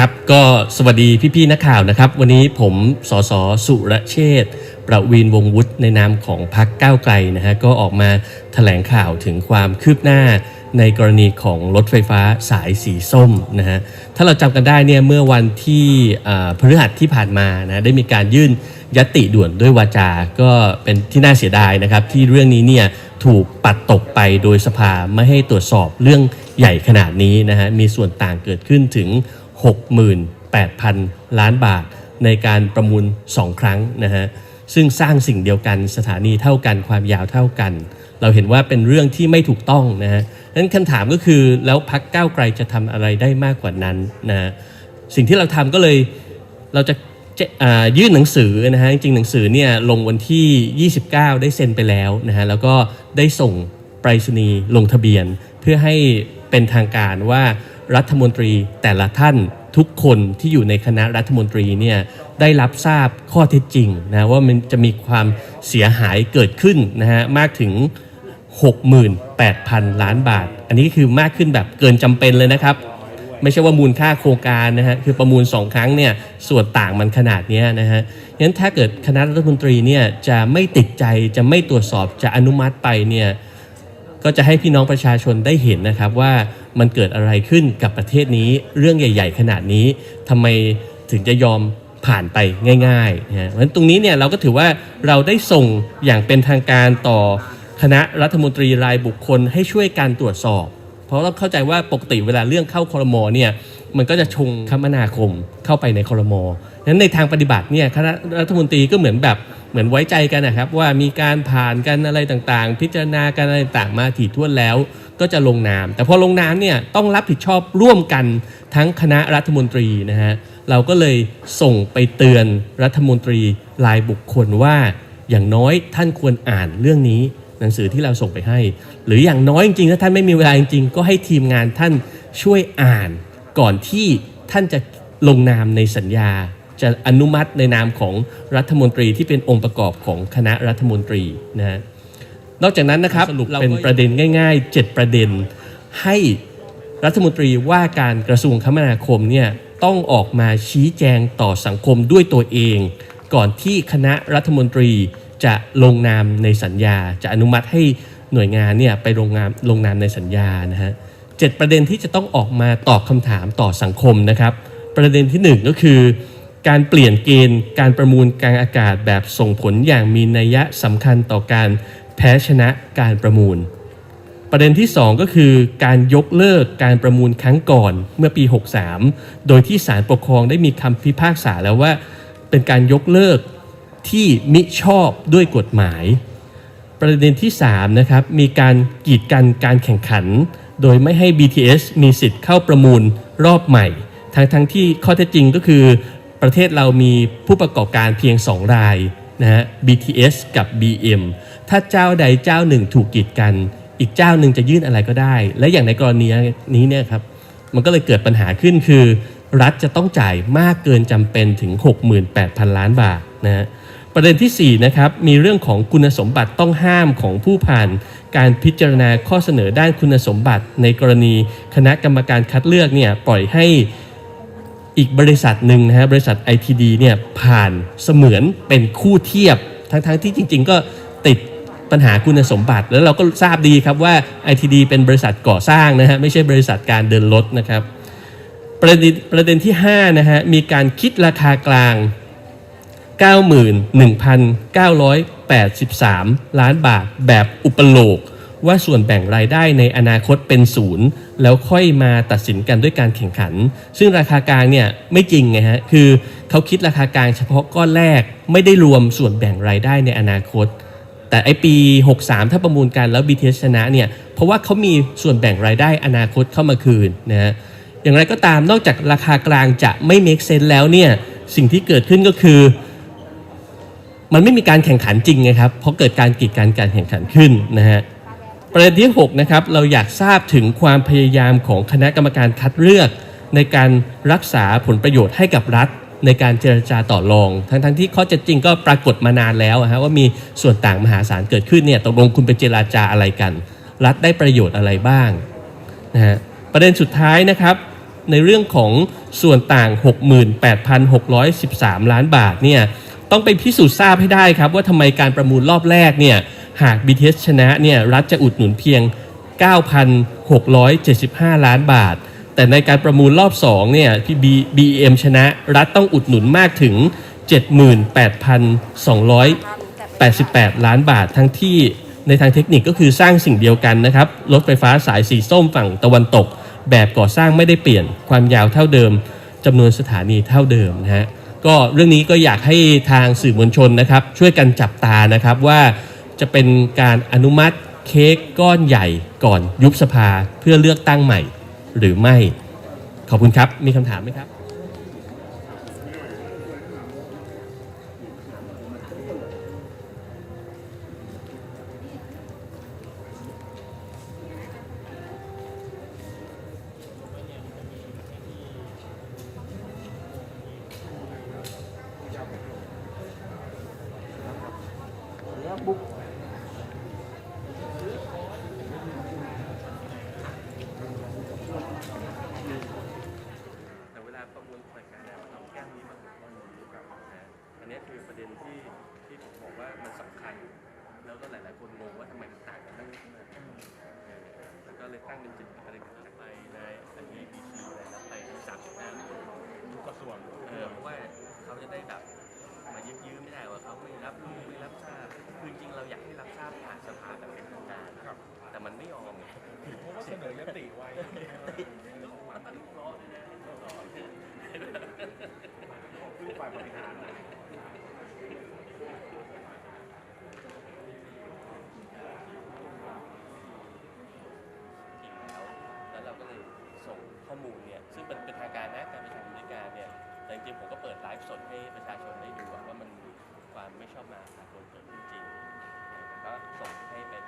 ครับก็สวัสดีพี่ๆนักข่าวนะครับ วันนี้ผมสสสุรเชษฐ์ประวีนวงศ์วุฒิในนามของพรรคก้าวไกลนะฮะก็ออกมาแถลงข่าวถึงความคืบหน้าในกรณีของรถไฟฟ้าสายสีส้มนะฮะถ้าเราจำกันได้เนี่ยเมื่อวันที่พฤหัสที่ผ่านมานะได้มีการยื่นยติด่วนด้วยวาจา ก็เป็นที่น่าเสียดายนะครับ ที่เรื่องนี้เนี่ยถูกปัดตกไปโดยสภาไม่ให้ตรวจสอบเรื่องใหญ่ขนาดนี้นะฮะมีส่วนต่างเกิดขึ้นถึง 68,000 ล้านบาท ในการประมูล 2 ครั้งนะฮะซึ่งสร้างสิ่งเดียวกันสถานีเท่ากันความยาวเท่ากัน เราเห็นว่าเป็นเรื่องที่ไม่ถูกต้องนะฮะนั้นคำถามก็คือแล้วพักก้าวไกลจะทำอะไรได้มากกว่านั้นนะสิ่งที่เราทำก็เลยเราจะยื่นหนังสือนะฮะจริงหนังสือเนี่ยลงวันที่ 29 ได้เซ็นไปแล้วนะฮะแล้วก็ได้ส่งไปรษณีย์ลงทะเบียน เพื่อให้เป็นทางการว่า รัฐมนตรีแต่ละท่านทุกคนที่อยู่ในคณะรัฐมนตรีเนี่ยได้รับทราบข้อเท็จจริงนะว่ามันจะมีความเสียหายเกิดขึ้นนะฮะมากถึง 68,000 ล้านบาท อันนี้คือมากขึ้นแบบเกินจำเป็นเลยนะครับ ไม่ใช่ว่ามูลค่าโครงการนะฮะคือประมูล 2 ครั้งเนี่ยส่วนต่างมันขนาดนี้นะฮะงั้นถ้าเกิดคณะรัฐมนตรีเนี่ยจะไม่ติดใจจะไม่ตรวจสอบจะอนุมัติไปเนี่ย ก็จะให้พี่น้องประชาชนได้เห็นนะครับว่ามันเกิดอะไรขึ้นกับประเทศนี้เรื่องใหญ่ ๆ ขนาดนี้ทำไมถึงจะยอมผ่านไปง่ายๆนะฮะเพราะฉะนั้นตรงนี้เนี่ยเราก็ถือว่าเราได้ส่งอย่างเป็นทางการต่อคณะรัฐมนตรีรายบุคคลให้ช่วยการตรวจสอบ เพราะเราเข้าใจว่าปกติเวลาเรื่องเข้าคอรมอเนี่ยมันก็จะชงคมนาคมเข้าไปในคอรมอนั้นในทางปฏิบัติเนี่ยคณะรัฐมนตรีก็เหมือนแบบ เหมือนไว้ใจกันนะครับ ว่ามีการผ่านกันอะไรต่างๆ พิจารณากันอะไรต่างมาถี่ถ้วนแล้ว ก็จะลงนาม แต่พอลงนามเนี่ยต้องรับผิดชอบร่วมกันทั้งคณะรัฐมนตรีนะฮะเราก็เลยส่งไปเตือนรัฐมนตรีรายบุคคลว่า อย่างน้อยท่านควรอ่านเรื่องนี้ หนังสือที่เราส่งไปให้ หรืออย่างน้อยจริงๆถ้าท่านไม่มีเวลาจริงๆก็ให้ทีมงานท่านช่วยอ่าน ก่อนที่ท่านจะลงนามในสัญญา จะอนุมัติในนามของรัฐมนตรีที่เป็นองค์ประกอบของคณะรัฐมนตรีนะฮะนอกจากนั้นนะครับเราเป็นประเด็นง่าย ๆ 7 ประเด็น ให้รัฐมนตรีว่าการกระทรวงคมนาคมเนี่ยต้องออกมาชี้แจงต่อสังคมด้วยตัวเอง ก่อนที่คณะรัฐมนตรีจะลงนามในสัญญา จะอนุมัติให้หน่วยงานเนี่ยไปลงนามลงนามในสัญญานะฮะเจ็ดประเด็นที่จะต้องออกมาตอบคำถามต่อสังคมนะครับ ประเด็นที่หนึ่งก็คือ การเปลี่ยนเกณฑ์ การประมูลกลางอากาศแบบส่งผลอย่างมีนัยสำคัญต่อการแพ้ชนะการประมูล ประเด็นที่ 2 ก็คือการยกเลิกการประมูลครั้งก่อนเมื่อปี 63 โดยที่ศาลปกครองได้มีคำพิพากษาแล้วว่า เป็นการยกเลิกที่มิชอบด้วยกฎหมาย ประเด็นที่3นะครับมีการกีดกันการแข่งขัน โดยไม่ให้ BTS มีสิทธิ์เข้าประมูลรอบใหม่ ทั้งทั้งที่ข้อเท็จจริงก็คือ ประเทศเรามีผู้ประกอบการเพียง 2 รายนะฮะ BTS กับ BM ถ้าเจ้าใดเจ้าหนึ่งถูกกีดกัน อีกเจ้าหนึ่งจะยื่นอะไรก็ได้ และอย่างในกรณีนี้เนี่ยครับ มันก็เลยเกิดปัญหาขึ้นคือ รัฐจะต้องจ่ายมากเกินจำเป็นถึง 68,000 ล้านบาทนะฮะประเด็นที่ 4 นะครับ มีเรื่องของคุณสมบัติต้องห้ามของผู้ผ่านการพิจารณาข้อเสนอด้านคุณสมบัติในกรณีคณะกรรมการคัดเลือกเนี่ยปล่อยให้ อีกบริษัทหนึ่งนะฮะบริษัท ITD เนี่ยผ่านเสมือนเป็นคู่เทียบ ทั้งๆที่จริง ๆ ก็ติดปัญหาคุณสมบัติ แล้วเราก็ทราบดีครับว่า ITD เป็นบริษัทก่อสร้างนะฮะไม่ใช่บริษัทการเดินรถนะครับประเด็นประเด็นที่5นะฮะมีการคิดราคากลาง 91,983 ล้านบาทแบบอุปโลก ว่าส่วนแบ่งรายได้ในอนาคตเป็นศูนย์แล้วค่อยมาตัดสินกันด้วยการแข่งขัน ซึ่งราคากลางเนี่ยไม่จริงไงฮะคือเขาคิดราคากลางเฉพาะก้อนแรกไม่ได้รวมส่วนแบ่งรายได้ในอนาคต แต่ไอปี 63 ถ้าประมูลกันแล้ว BTS ชนะเนี่ยเพราะว่าเขามีส่วนแบ่งรายได้อนาคตเข้ามาคืนนะฮะอย่างไรก็ตามนอกจากราคากลางจะไม่ make sense แล้วเนี่ยสิ่งที่เกิดขึ้นก็คือ มันไม่มีการแข่งขันจริงไงครับเพราะเกิดการกีดกันการแข่งขันขึ้นนะฮะ ประเด็นที่6นะครับเราอยากทราบถึงความพยายามของคณะกรรมการคัดเลือก ในการรักษาผลประโยชน์ให้กับรัฐ ในการเจรจาต่อรอง ทั้งทั้งที่ข้อเท็จจริงก็ปรากฏมานานแล้วอะฮะว่ามีส่วนต่างมหาศาลเกิดขึ้นเนี่ยตกลงคุณไปเจราจาอะไรกัน รัฐได้ประโยชน์อะไรบ้างนะฮะประเด็นสุดท้ายนะครับในเรื่องของส่วนต่าง 68,613 ล้านบาทเนี่ยต้องไปพิสูจน์ทราบให้ได้ครับว่าทำไมการประมูลรอบแรกเนี่ย หาก BTS ชนะเนี่ยรัฐจะอุดหนุนเพียง 9,675 ล้านบาท แต่ในการประมูลรอบ2เนี่ยที่ B- BEM ชนะรัฐต้องอุดหนุนมากถึง 78,288 ล้านบาท ทั้งที่ในทางเทคนิคก็คือสร้างสิ่งเดียวกันนะครับ รถไฟฟ้าสายสีส้มฝั่งตะวันตก แบบก่อสร้างไม่ได้เปลี่ยนความยาวเท่าเดิมจำนวนสถานีเท่าเดิมนะฮะก็เรื่องนี้ก็อยากให้ทางสื่อมวลชนนะครับ ช่วยกันจับตานะครับว่า จะเป็นการอนุมัติเค้กก้อนใหญ่ก่อนยุบสภาเพื่อเลือกตั้งใหม่หรือไม่ ขอบคุณครับ มีคำถามไหมครับ นนี้คือประเด็นที่ที่ผมบอกว่ามันสำคัญ แล้วก็หลาย ๆ คนงงว่าทำไมมันต่างกันตั้งเยอะเออแล้วก็เลยตั้งเป็นจุดประเด็นถัดไปในอันนี้ BC เลยนะไปที่สามสิบห้าทุกกระทรวงเออเพราะว่าเขาจะได้แบบมายืมยืมไม่ได้ว่าเขาไม่รับรู้ไม่รับทราบคือจริงๆเราอยากให้รับทราบผ่านสภาแบบเป็นทางการแต่มันไม่ยอมไงเพราะว่าเสนอยติไว้คือฝ่ายบริหารนะ ทีแล้วแล้วเราก็เลยส่ง ข้อมูลเนี่ยซึ่งเป็นเป็นทางการนะการประชุมในการเนี่ยแต่จริงๆผมก็เปิดไลฟ์สดให้ประชาชนได้ดูว่ามันมีความไม่ชอบมาสากลเกิดขึ้นจริงผมก็ส่งให้เป็น